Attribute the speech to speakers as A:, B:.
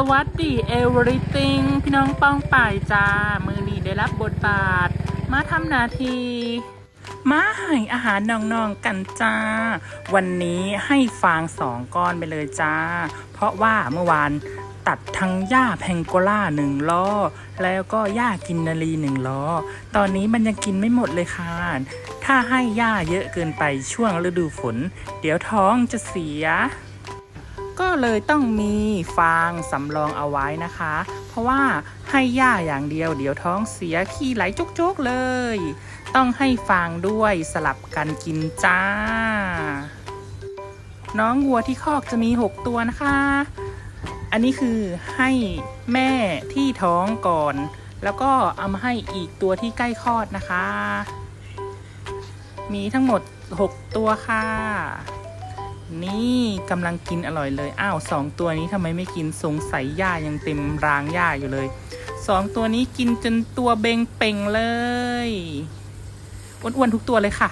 A: สวัสดีเอเวอริติงพี่น้องป้องป่ายจ้า มือนี้ได้รับบทบาท มาทำนาทีมาให้อาหารน้องๆกันจ้า วันนี้ให้ฟางสองก้อนไปเลยจ้า เพราะว่าเมื่อวานตัดทั้งหญ้าแพงโกล่าหนึ่งล้อ แล้วก็หญ้ากินนารีหนึ่งล้อ ตอนนี้มันยังกินไม่หมดเลยค่ะ ถ้าให้หญ้าเยอะเกินไปช่วงฤดูฝน เดี๋ยวท้องจะเสีย ก็เลยต้องมีฟางสำรองเอาไว้นะคะ เพราะว่าให้หญ้าอย่างเดียวเดี๋ยวท้องเสียขี้ไหลจุกๆเลย ต้องให้ฟางด้วยสลับกันกินจ้า น้องวัวที่คอกจะมี 6 ตัวนะคะ อันนี้คือให้แม่ที่ท้องก่อน แล้วก็เอามาให้อีกตัวที่ใกล้คลอดนะคะ มีทั้งหมด 6 ตัวค่ะ นี่กำลังกินอร่อยเลย อ้าวสองตัวนี้ทำไมไม่กินสงสัยหญ้ายังเต็มรางหญ้าอยู่เลยสองตัวนี้กินจนตัวเบงเป่งเลยอ้วนๆทุกตัวเลยค่ะ